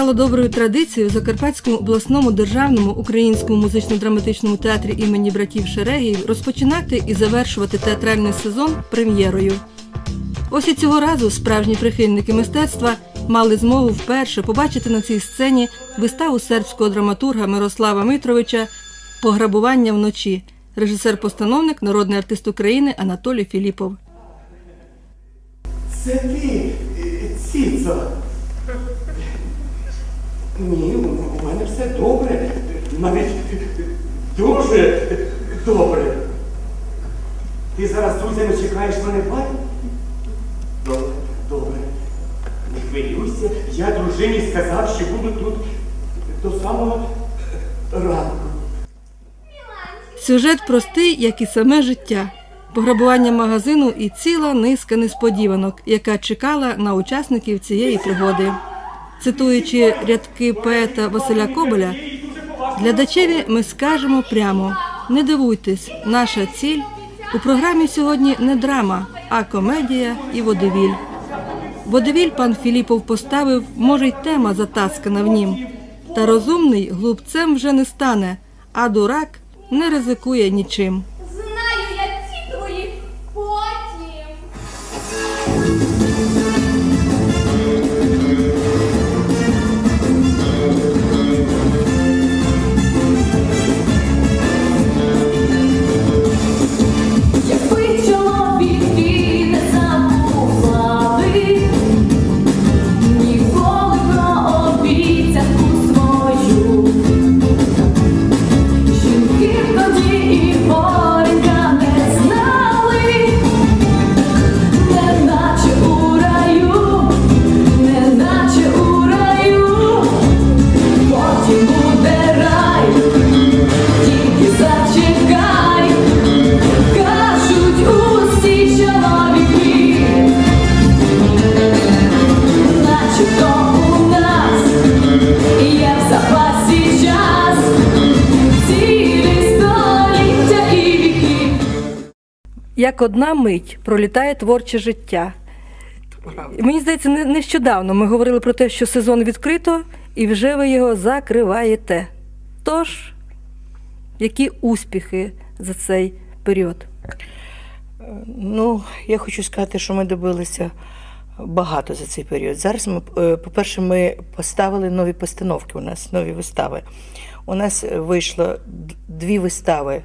Стало доброю традицією в Закарпатському обласному державному українському музично-драматичному театрі імені братів Шерегіїв розпочинати і завершувати театральний сезон прем'єрою. Ось і цього разу справжні прихильники мистецтва мали змогу вперше побачити на цій сцені виставу сербського драматурга Мирослава Митровича Пограбування вночі. Режисер-постановник, народний артист України Анатолій Філіпов. Це ти, е, Ціцо. Ні, у мене все добре. Навіть дуже добре. Ти зараз з друзями чекаєш мене в? Добре, добре. Не хвилюйся, я дружині сказав, що буду тут до самого ранку. Сюжет простий, як і саме життя. Пограбування магазину і ціла низка несподіванок, яка чекала на учасників цієї пригоди. Цитуючи рядки поета Василя Коболя, глядачеві ми скажемо прямо: не дивуйтесь, наша ціль у програмі сьогодні не драма, а комедія і водевіль. Водевіль пан Філіпов поставив, може, й тема затаскана в нім. Та розумний глупцем вже не стане, а дурак не ризикує нічим. Знаю я ці твої потім. Як одна мить пролітає творче життя. Мені здається, не- нещодавно ми говорили про те, що сезон відкрито, і вже ви його закриваєте. Тож, які успіхи за цей період? Ну, я хочу сказати, що ми добилися багато за цей період. Зараз ми, е, по-перше, ми поставили нові постановки. У нас нові вистави. У нас вийшло дві вистави.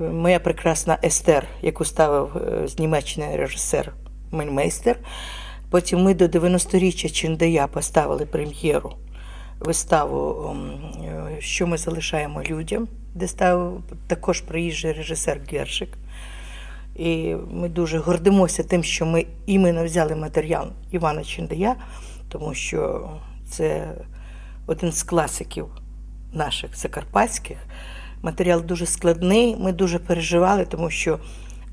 Моя прекрасна Естер, яку ставив е, з Німеччини режисер Мельмейстер. Потім ми до 90-річчя Чиндая поставили прем'єру виставу, е, що ми залишаємо людям, де ставив також приїжджий режисер Гершик. І ми дуже гордимося тим, що ми іменно взяли матеріал Івана Чиндая, тому що це один з класиків наших закарпатських. Матеріал дуже складний, ми дуже переживали, тому що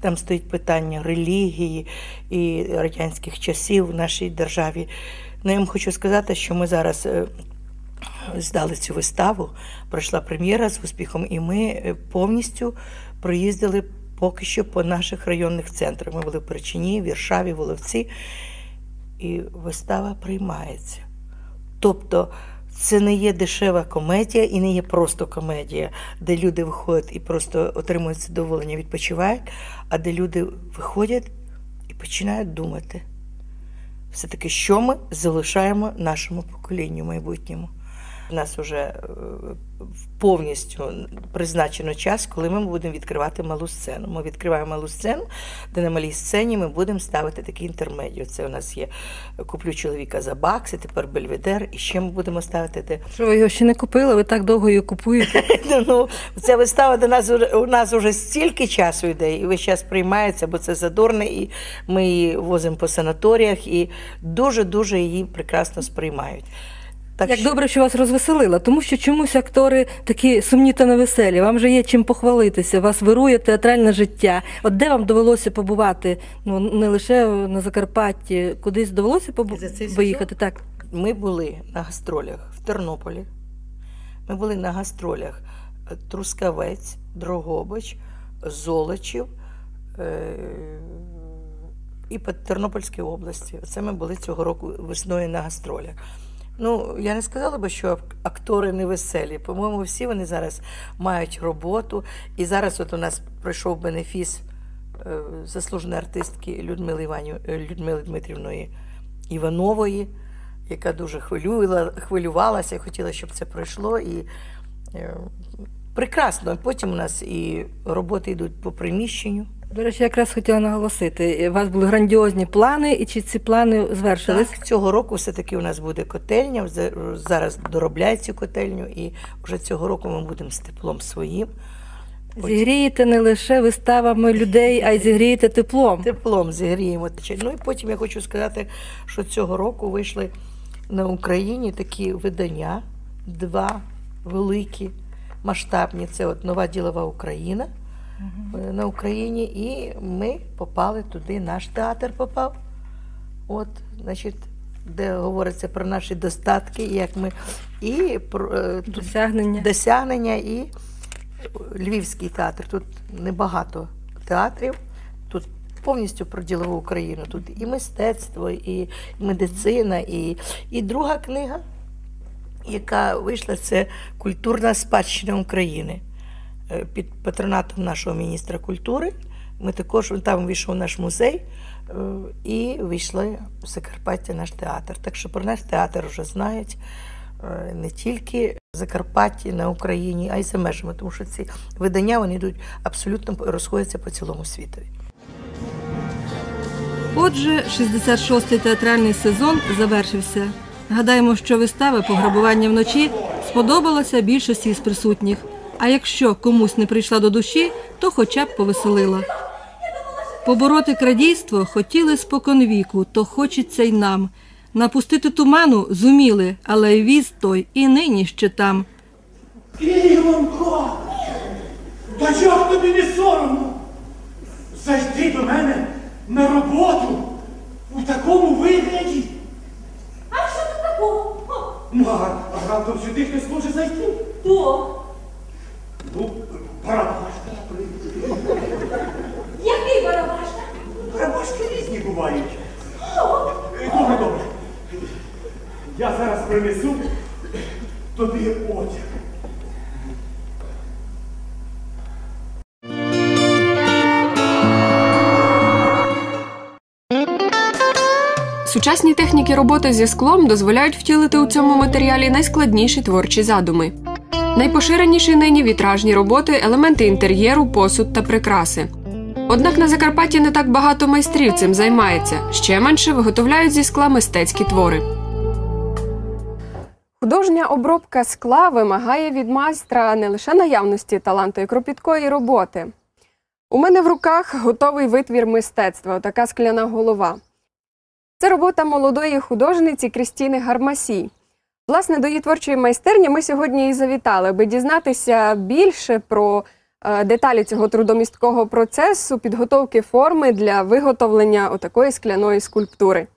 там стоїть питання релігії і радянських часів в нашій державі. Ну, я вам хочу сказати, що ми зараз е, здали цю виставу, пройшла прем'єра з успіхом, і ми е, повністю проїздили поки що по наших районних центрах. Ми були в Перечині, Віршаві, Воловці, і вистава приймається. Тобто це не є дешева комедія і не є просто комедія, де люди виходять і просто отримують задоволення, відпочивають, а де люди виходять і починають думати. Все-таки, що ми залишаємо нашому поколінню майбутньому. У нас вже е, повністю призначено час, коли ми будемо відкривати малу сцену. Ми відкриваємо малу сцену, де на малій сцені ми будемо ставити такі інтермедіо. Це у нас є куплю чоловіка за бакси, тепер Бельведер, і ще ми будемо ставити де Що ви його ще не купили, ви так довго його купуєте. Ну, ця вистава до нас у нас вже стільки часу йде, і весь час приймається, бо це задорне, і ми її возимо по санаторіях, і дуже-дуже її прекрасно сприймають. Так Як що- добре, що вас розвеселила, тому що чомусь актори такі сумні та невеселі. Вам же є чим похвалитися, вас вирує театральне життя. От де вам довелося побувати? Ну не лише на Закарпатті, кудись довелося побу... Виїхати так. Ми були на гастролях в Тернополі. Ми були на гастролях е, Трускавець, Дрогобич, Золочів е- і по Тернопільській області. Це ми були цього року весною на гастролях. Ну, я не сказала би, що актори не веселі. По-моєму, всі вони зараз мають роботу. І зараз от у нас пройшов бенефіс е, заслуженої артистки Людмили, Іванів, е, Людмили Дмитрівної Іванової, яка дуже хвилювала, хвилювалася, хотіла, щоб це пройшло. І е, прекрасно. Потім у нас і роботи йдуть по приміщенню. До речі, якраз хотіла наголосити, у вас були грандіозні плани, і чи ці плани звершились? Так, цього року все-таки у нас буде котельня. Зараз доробляють цю котельню, і вже цього року ми будемо з теплом своїм. Зігрієте не лише виставами людей, а й зігрієте теплом. Теплом зігріємо. Ну і потім я хочу сказати, що цього року вийшли на Україні такі видання, два великі, масштабні. Це от нова ділова Україна е, на Україні. І ми попали туди, наш театр попав. От, значить, де говориться про наші достатки, як ми і про е, Досягнення. досягнення і Львівський театр. Тут небагато театрів. Тут повністю про ділову Україну. Тут і мистецтво, і медицина, і, і друга книга, яка вийшла, це Культурна спадщина України Е, під патронатом нашого міністра культури. Ми також там вийшов наш музей е, і вийшли в Закарпаття наш театр. Так що про наш театр вже знають е, не тільки в Закарпатті на Україні, а й за межами, тому що ці видання вони йдуть абсолютно розходяться по цілому світові. Отже, 66-й театральний сезон завершився. Гадаємо, що вистава пограбування вночі сподобалася більшості з присутніх. А якщо комусь не прийшла до душі, то хоча б повеселила. Побороти крадійство хотіли споконвіку, то хочеться й нам. Напустити туману зуміли, але віз той і нині ще там. Ілонко! Та як тобі не соромно? Зайти до мене на роботу у такому вигляді? Такого? О, Ну, а, раптом сюди хтось може зайти? Хто? Ну, барабашка. Який барабашка? Барабашки різні бувають. Е, Добре, добре. Я зараз принесу тобі одяг. Сучасні техніки роботи зі склом дозволяють втілити у цьому матеріалі найскладніші творчі задуми. Найпоширеніші нині вітражні роботи, елементи інтер'єру, посуд та прикраси. Однак на Закарпатті не так багато майстрів цим займається, ще менше виготовляють зі скла мистецькі твори. Художня обробка скла вимагає від майстра не лише наявності таланту і кропіткої роботи. У мене в руках готовий витвір мистецтва, така скляна голова. Це робота молодої художниці Крістіни Гармасій. Власне, до її творчої майстерні ми сьогодні і завітали, аби дізнатися більше про е, деталі цього трудомісткого процесу, підготовки форми для виготовлення отакої скляної скульптури.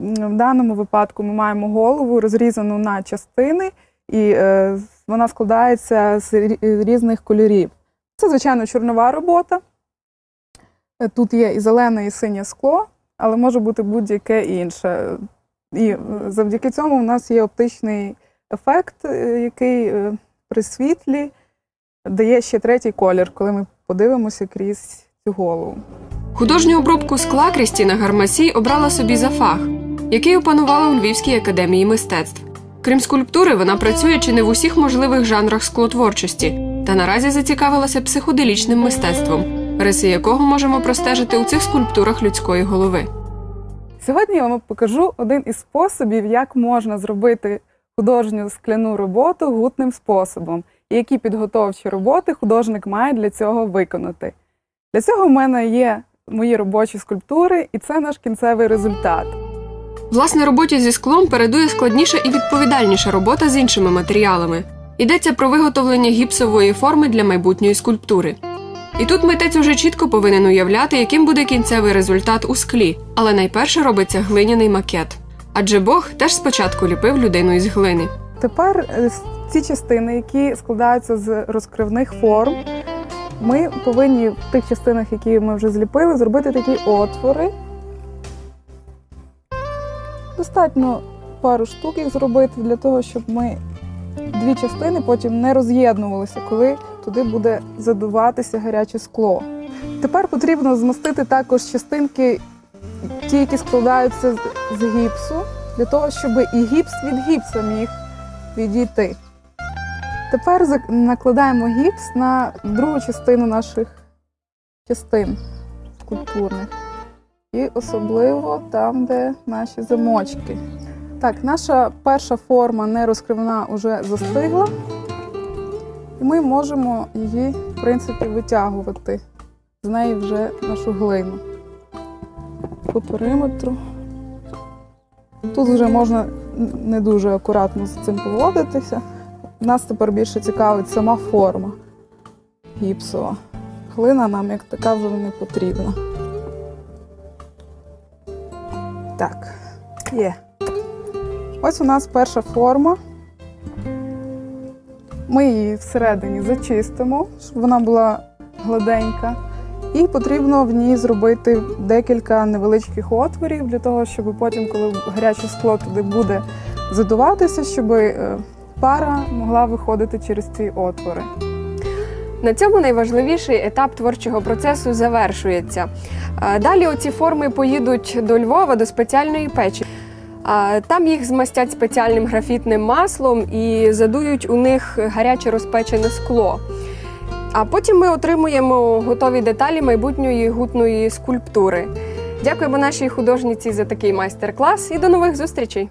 В даному випадку ми маємо голову розрізану на частини, і е, вона складається з різних кольорів. Це, звичайно, чорнова робота. Тут є і зелене, і синє скло, але може бути будь-яке інше. І е, завдяки цьому у нас є оптичний ефект, е, який е, при світлі дає ще третій колір, коли ми подивимося крізь цю голову. Художню обробку скла Крістіна Гармасій обрала собі за фах, який опанувала у Львівській академії мистецтв. Крім скульптури, вона працює чи не в усіх можливих жанрах склотворчості та наразі зацікавилася психоделічним мистецтвом, риси якого можемо простежити у цих скульптурах людської голови. Сьогодні я вам покажу один із способів, як можна зробити художню скляну роботу гутним способом, і які підготовчі роботи художник має для цього виконати. Для цього в мене є мої робочі скульптури, і це наш кінцевий результат. Власне, роботі зі склом передує складніша і відповідальніша робота з іншими матеріалами. Йдеться про виготовлення гіпсової форми для майбутньої скульптури. І тут митець уже чітко повинен уявляти, яким буде кінцевий результат у склі, але найперше робиться глиняний макет. Адже Бог теж спочатку ліпив людину із глини. Тепер е, ці частини, які складаються з розкривних форм, ми повинні в тих частинах, які ми вже зліпили, зробити такі отвори. Достатньо пару штук їх зробити для того, щоб ми дві частини потім не роз'єднувалися, коли туди буде задуватися гаряче скло. Тепер потрібно змастити також частинки, ті, які складаються з- гіпсу, для того, щоб і гіпс від гіпса міг відійти. Тепер накладаємо гіпс на другу частину наших частин скульптурних. І особливо там, де наші замочки. Так, наша перша форма нерозкривна вже застигла, і ми можемо її, в принципі, витягувати з неї вже нашу глину. По периметру. Тут вже можна не дуже акуратно з цим поводитися. Нас тепер більше цікавить сама форма гіпсова. Глина нам як така вже не потрібна. Так, є. Ось у нас перша форма. Ми її всередині зачистимо, щоб вона була гладенька. І потрібно в ній зробити декілька невеличких отворів для того, щоб потім, коли гаряче скло туди буде задуватися, щоб е, пара могла виходити через ці отвори. На цьому найважливіший етап творчого процесу завершується. Далі оці форми поїдуть до Львова до спеціальної печі. Там їх змастять спеціальним графітним маслом і задують у них гаряче розпечене скло. А потім ми отримуємо готові деталі майбутньої гутної скульптури. Дякуємо нашій художниці за такий майстер-клас і до нових зустрічей!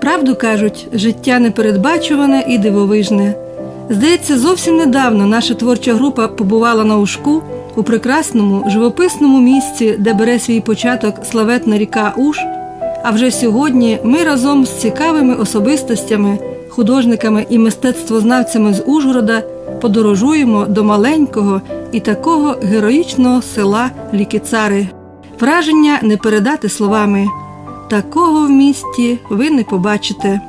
Правду кажуть, життя непередбачуване і дивовижне. Здається, зовсім недавно наша творча група побувала на Ушку у прекрасному живописному місці, де бере свій початок славетна ріка Уш. А вже сьогодні ми разом з цікавими особистостями, художниками і мистецтвознавцями з Ужгорода подорожуємо до маленького і такого героїчного села Лікицари. Враження не передати словами. Такого в місті ви не побачите.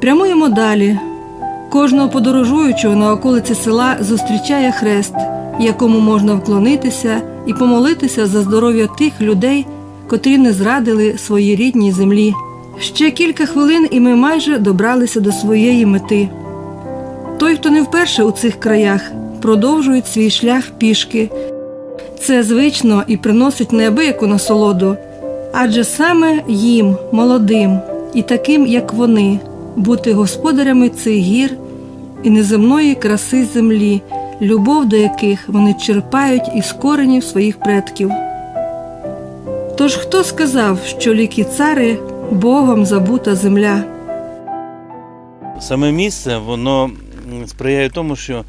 Прямуємо далі. Кожного подорожуючого на околиці села зустрічає хрест, якому можна вклонитися і помолитися за здоров'я тих людей, котрі не зрадили своїй рідній землі. Ще кілька хвилин, і ми майже добралися до своєї мети. Той, хто не вперше у цих краях, продовжують свій шлях пішки. Це звично і приносить неабияку насолоду. Адже саме їм, молодим і таким, як вони, бути господарями цих гір і неземної краси землі, любов до яких вони черпають із коренів своїх предків. Тож хто сказав, що ліки цари Богом забута земля? Саме місце воно сприяє тому, що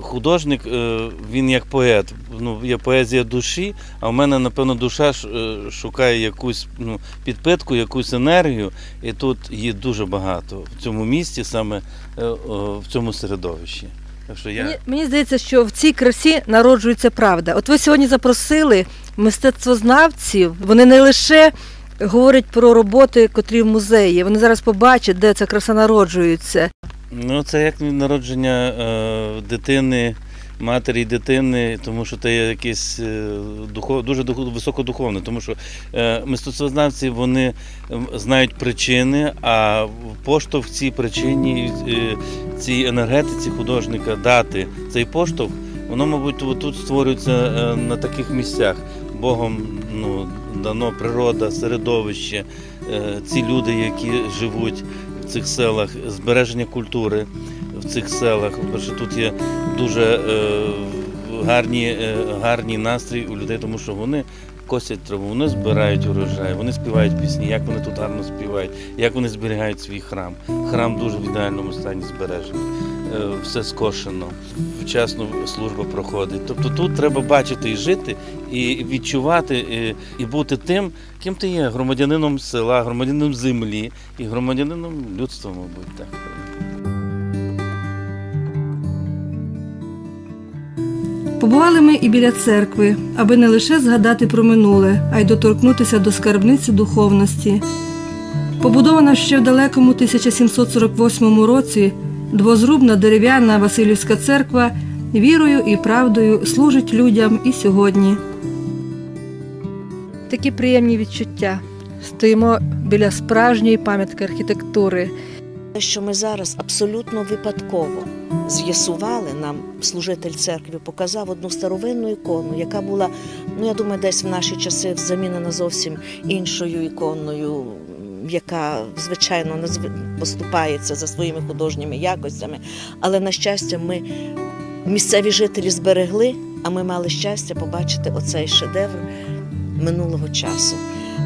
художник е, він як поет. Ну, є поезія душі, а в мене, напевно, душа е, шукає якусь ну, підпитку, якусь енергію, і тут її дуже багато в цьому місті, саме е, в цьому середовищі. Так що я... Мені, мені здається, що в цій красі народжується правда. От ви сьогодні запросили мистецтвознавців. Вони не лише говорять про роботи, котрі в музеї. Вони зараз побачать, де ця краса народжується. Ну, це як народження е, дитини, матері дитини, тому що це є якесь е, духов, дуже духов, високодуховне, тому що е, мистецтвознавці вони знають причини, а поштовх цій причині, е, цій енергетиці художника дати цей поштовх, воно, мабуть, тут створюється е, на таких місцях. Богом ну, дано природа, середовище, е, ці люди, які живуть цих селах, збереження культури в цих селах. Перше, тут є дуже е, гарні, е, гарний настрій у людей, тому що вони косять траву, вони збирають урожай, вони співають пісні, як вони тут гарно співають, як вони зберігають свій храм. Храм дуже в ідеальному стані збережений. Е, Все скошено, вчасно служба проходить. Тобто тут треба бачити і жити, і відчувати, і, і бути тим, ким ти є громадянином села, громадянином землі і громадянином людства, мабуть, так. Побували ми і біля церкви, аби не лише згадати про минуле, а й доторкнутися до скарбниці духовності. Побудована ще в далекому 1748 році, двозрубна дерев'яна Васильівська церква вірою і правдою служить людям і сьогодні. Такі приємні відчуття. Стоїмо біля справжньої пам'ятки архітектури. Те, що ми зараз абсолютно випадково з'ясували, нам служитель церкви показав одну старовинну ікону, яка була, ну я думаю, десь в наші часи замінена зовсім іншою іконою, яка звичайно поступається за своїми художніми якостями. Але на щастя, ми місцеві жителі зберегли, а ми мали щастя побачити оцей шедевр минулого часу.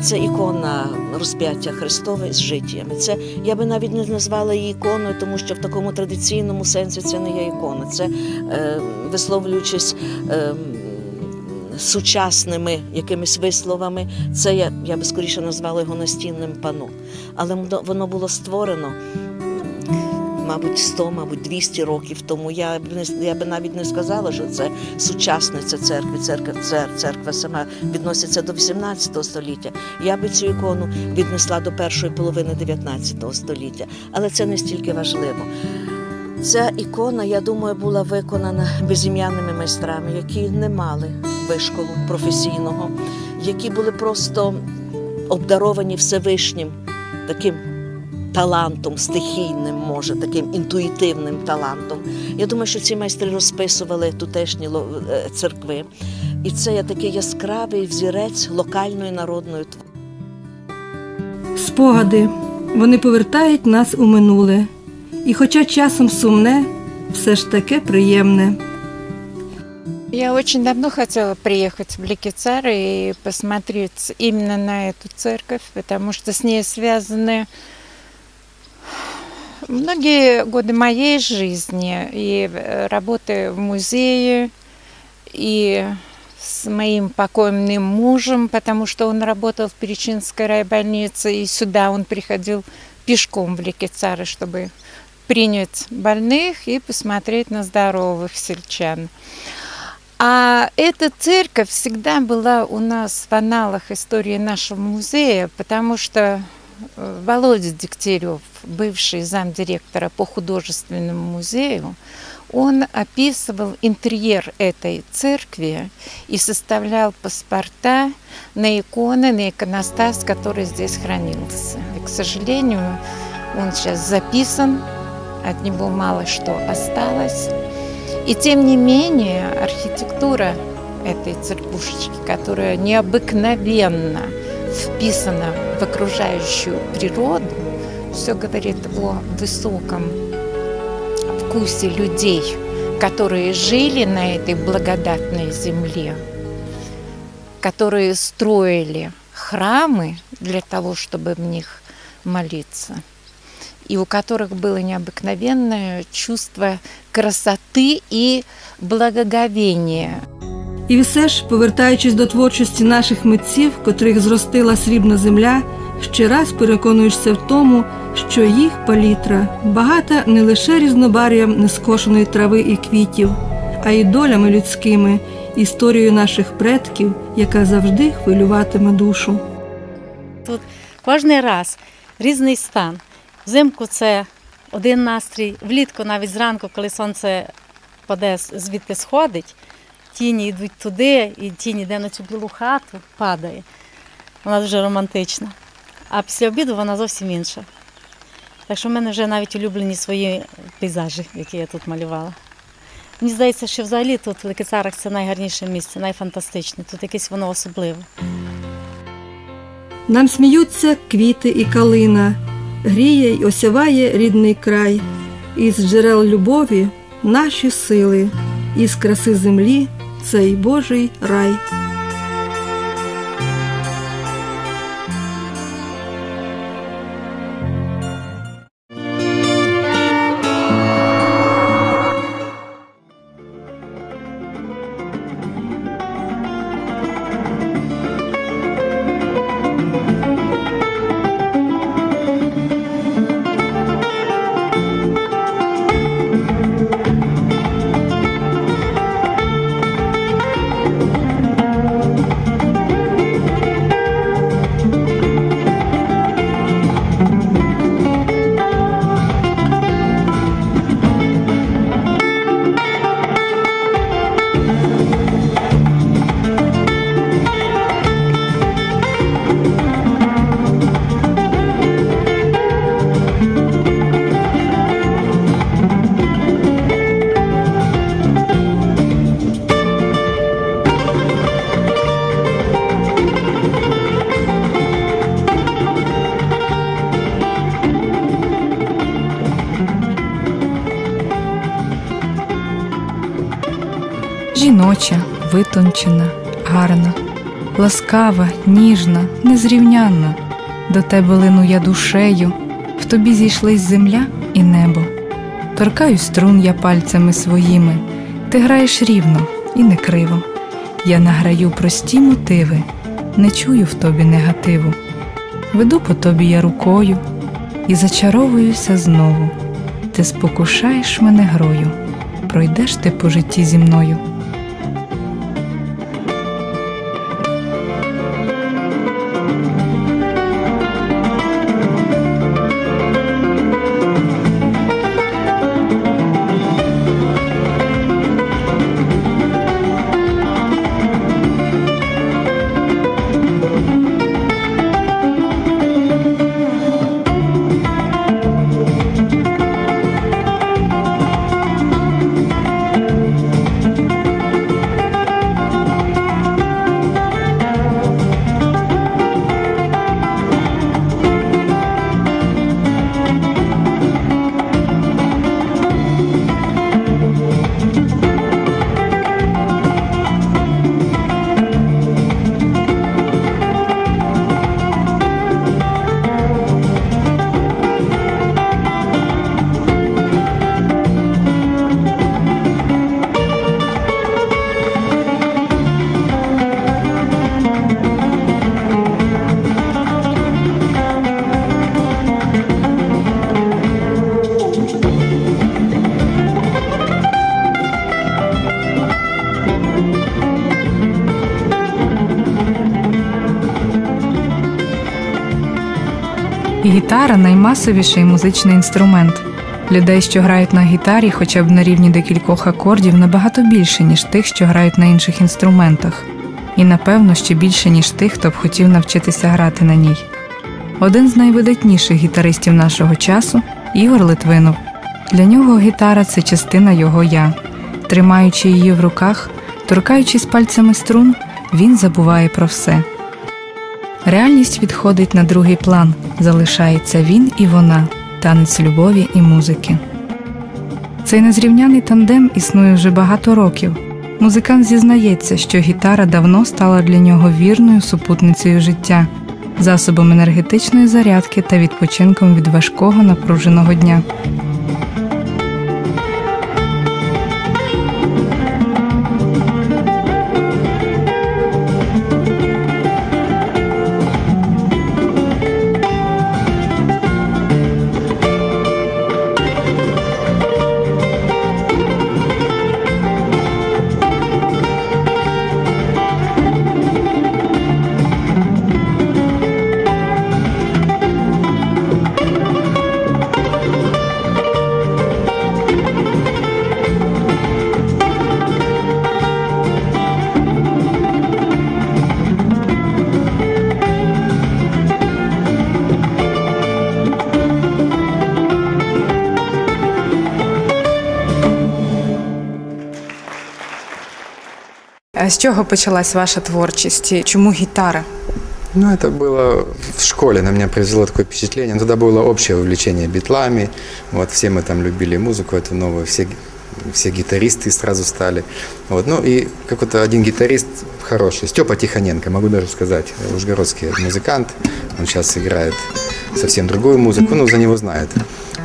Це ікона розп'яття Христове з життями. Це я би навіть не назвала її іконою, тому що в такому традиційному сенсі це не є ікона. Це е, висловлюючись е, сучасними якимись висловами, це я, я би скоріше назвала його настінним пано. Але воно- було створено. Мабуть, 100, мабуть, 200 років тому. Я б не я би навіть не сказала, що це сучасниця церкви. Церква, цер, церква сама відноситься до 18 століття. Я би цю ікону віднесла до першої половини 19 століття, але це не стільки важливо. Ця ікона, я думаю, була виконана безім'яними майстрами, які не мали вишколу професійного, які були просто обдаровані Всевишнім таким талантом, стихійним, може, таким інтуїтивним талантом. Я думаю, що ці майстри розписували тутешні е, церкви. І це є такий яскравий взірець локальної народної. Спогади. Вони повертають нас у минуле. І хоча часом сумне, все ж таке приємне. Я очень давно хотела приехать в Ликицар и посмотреть именно на эту церковь, потому что с ней связаны многие годы моей жизни и э, работы в музее, и с моим покойным мужем, потому что он работал в Перечинской райбольнице, и сюда он приходил пешком в Ликицары, чтобы принять больных и посмотреть на здоровых сельчан. А эта церковь всегда была у нас в аналах истории нашего музея, потому что э, Володя Дегтярев, бывший замдиректора по художественному музею, он описывал интерьер этой церкви и составлял паспорта на иконы, на иконостас, который здесь хранился. И, к сожалению, он сейчас записан, от него мало что осталось. И тем не менее, архитектура этой церквушечки, которая необыкновенно вписана в окружающую природу, все говорит о высоком вкусе людей, которые жили на этой благодатной земле, которые строили храмы для того, чтобы в них молиться и у которых было необыкновенное чувство красоты и благоговения. І все ж, повертаючись до творчості наших митців, котрих зростила срібна земля, ще раз переконуєшся в тому, що їх палітра багата не лише різнобар'ям нескошеної трави і квітів, а й долями людськими, історією наших предків, яка завжди хвилюватиме душу. Кожний раз різний стан. Взимку це один настрій, влітку навіть зранку, коли сонце паде, звідти сходить, тіні йдуть туди, і тінь йде на цю білу хату, падає. Вона дуже романтична. А після обіду вона зовсім інша. Так що в мене вже навіть улюблені свої пейзажі, які я тут малювала. Мені здається, що взагалі тут в Ликицарах це найгарніше місце, найфантастичне. Тут якесь воно особливе. Нам сміються квіти і калина, гріє й осяває рідний край, із джерел любові наші сили, із краси землі цей Божий рай. Жіноча, витончена, гарна, ласкава, ніжна, незрівнянна. До тебе лину я душею, в тобі зійшлись земля і небо. Торкаю струн я пальцями своїми, ти граєш рівно і не криво. Я награю прості мотиви, не чую в тобі негативу. Веду по тобі я рукою і зачаровуюся знову. Ти спокушаєш мене грою, пройдеш ти по житті зі мною. Гітара наймасовіший музичний інструмент. Людей, що грають на гітарі, хоча б на рівні декількох акордів, набагато більше, ніж тих, що грають на інших інструментах, і напевно ще більше, ніж тих, хто б хотів навчитися грати на ній. Один з найвидатніших гітаристів нашого часу Ігор Литвинов. Для нього гітара це частина його я. Тримаючи її в руках, торкаючись пальцями струн, він забуває про все. Реальність відходить на другий план, залишається він і вона, танець любові і музики. Цей незрівняний тандем існує вже багато років. Музикант зізнається, що гітара давно стала для нього вірною супутницею життя, засобом енергетичної зарядки та відпочинком від важкого напруженого дня. А З чого почалась ваша творчість? І Чому гітара? Ну, это было в школе, на меня произвело такое впечатление. Тогда было общее увлечение битлами. Вот, все мы там любили музыку эту новую, все, все гитаристы сразу стали. Вот, ну и какой-то один гитарист хороший, Степа Тихоненко, могу даже сказать, ужгородский музыкант. Он сейчас играет совсем другую музыку, ну, за него знают.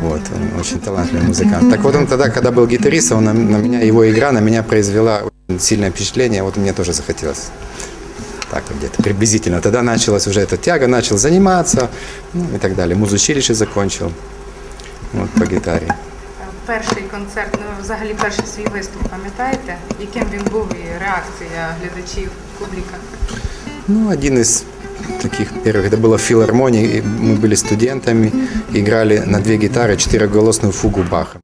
Вот, он очень талантливый музыкант. Так вот он тогда, когда был гитаристом, он на, на меня, его игра на меня произвела очень сильное впечатление. Вот мне тоже захотелось так вот где-то приблизительно. Тогда началась уже эта тяга, начал заниматься ну, и так далее. Музучилище закончил вот, по гитаре. Перший концерт, ну взагалі перший свій виступ, пам'ятаєте? Яким він був і реакція глядачів, публіка? Ну, один из таких первых, это было в филармонии, и мы были студентами, играли на две гитары четырехголосную фугу Баха.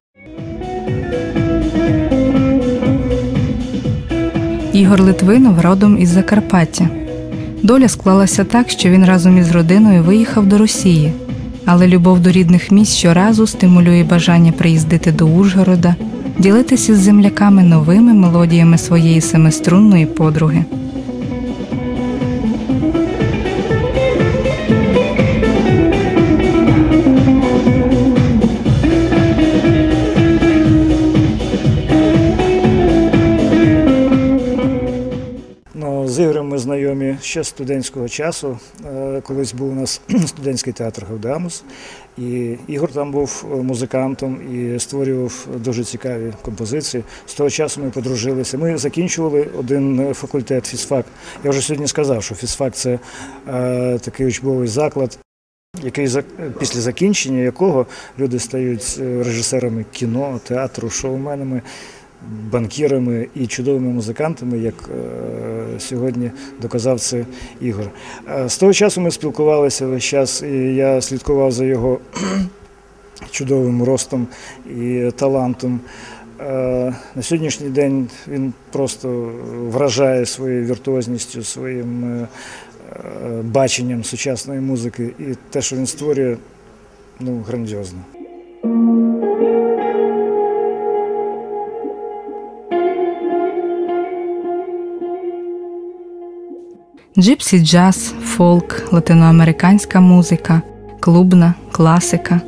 Ігор Литвинов родом із Закарпаття. Доля склалася так, що він разом із родиною виїхав до Росії, але любов до рідних місць щоразу стимулює бажання приїздити до Ужгорода, ділитися з земляками новими мелодіями своєї семиструнної подруги. Ще з студентського часу. Е, Колись був у нас студентський театр Гавдамус, і Ігор там був музикантом і створював дуже цікаві композиції. З того часу ми подружилися. Ми закінчували один факультет фізфак. Я вже сьогодні сказав, що фізфак це е, такий учбовий заклад. Який після закінчення якого люди стають е, режисерами кіно, театру, шоуменами, банкірами і чудовими музикантами, як е, сьогодні доказав це Ігор. Е, З того часу ми спілкувалися весь час, і я слідкував за його чудовим ростом і талантом. Е, На сьогоднішній день він просто вражає своєю віртуозністю, своїм баченням сучасної музики. І те, що він створює, ну, грандіозно. Джипсі джаз, фолк, латиноамериканська музика, клубна, класика.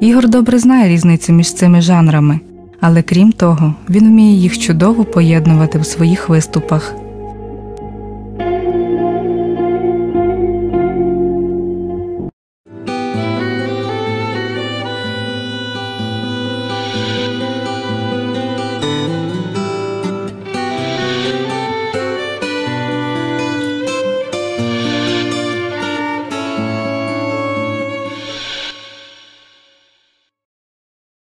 Ігор добре знає різницю між цими жанрами, але крім того, він вміє їх чудово поєднувати в своїх виступах.